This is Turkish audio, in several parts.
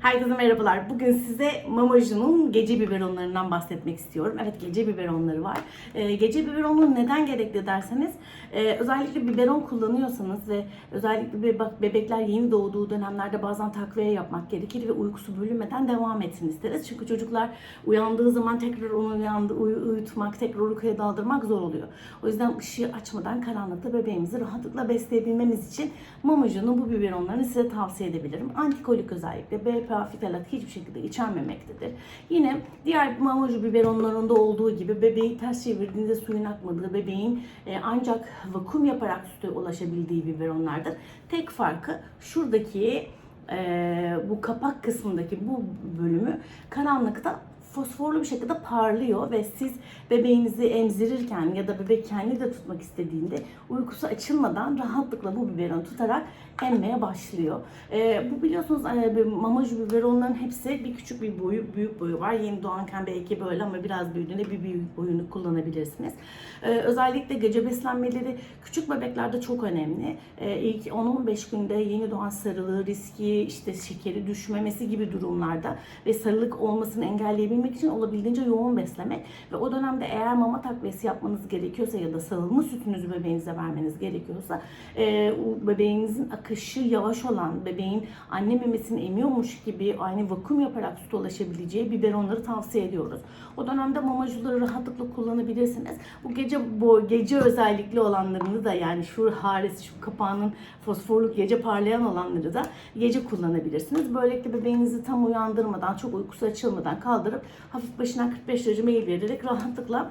Herkese merhabalar. Bugün size Mamajı'nın gece biberonlarından bahsetmek istiyorum. Evet gece biberonları var. Ee, gece biberonu neden gerekli derseniz e, özellikle biberon kullanıyorsanız ve özellikle bebe- bebekler yeni doğduğu dönemlerde bazen takviye yapmak gerekir ve uykusu bölünmeden devam etsin isteriz. Çünkü çocuklar uyandığı zaman tekrar onu uyandı, uyu- uyutmak, tekrar uykuya daldırmak zor oluyor. O yüzden ışığı açmadan karanlıkta bebeğimizi rahatlıkla besleyebilmemiz için Mamajı'nın bu biberonlarını size tavsiye edebilirim. Antikolik özellikle BPA fitalat hiçbir şekilde içermemektedir. Yine diğer mamacı biberonlarında olduğu gibi bebeği ters çevirdiğinde suyun akmadığı, bebeğin e, ancak vakum yaparak süte ulaşabildiği biberonlardır. Tek farkı şuradaki e, bu kapak kısmındaki bu bölümü karanlıkta fosforlu bir şekilde parlıyor ve siz bebeğinizi emzirirken ya da bebek kendi de tutmak istediğinde uykusu açılmadan rahatlıkla bu biberonu tutarak emmeye başlıyor. Ee, bu biliyorsunuz e, mamacı biberonların hepsi bir küçük bir boyu, büyük boyu var. Yeni doğanken belki böyle ama biraz büyüdüğünde bir büyük boyunu kullanabilirsiniz. Ee, özellikle gece beslenmeleri küçük bebeklerde çok önemli. Ee, ilk 10-15 günde yeni doğan sarılığı riski, işte şekeri düşmemesi gibi durumlarda ve sarılık olmasını engelleyebilmek için olabildiğince yoğun beslemek ve o dönemde eğer mama takviyesi yapmanız gerekiyorsa ya da sarılma sütünüzü bebeğinize vermeniz gerekiyorsa e, bebeğinizin akışı yavaş olan bebeğin anne memesini emiyormuş gibi aynı vakum yaparak süt ulaşabileceği biberonları tavsiye ediyoruz. O dönemde mamacıları rahatlıkla kullanabilirsiniz. Bu gece bu gece özellikli olanlarını da yani şu haresi şu kapağının fosforluk gece parlayan olanları da gece kullanabilirsiniz. Böylelikle bebeğinizi tam uyandırmadan çok uykusu açılmadan kaldırıp hafif başına 45 derece meyil vererek rahatlıkla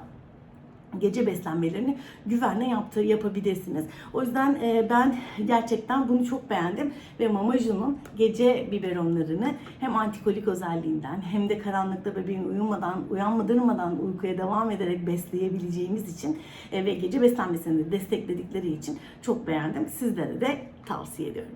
gece beslenmelerini güvenle yaptığı yapabilirsiniz. O yüzden e, ben gerçekten bunu çok beğendim ve Mamajı'nın gece biberonlarını hem antikolik özelliğinden hem de karanlıkta bebeğin uyumadan, uyanmadırmadan uykuya devam ederek besleyebileceğimiz için e, ve gece beslenmesini de destekledikleri için çok beğendim. Sizlere de tavsiye ediyorum.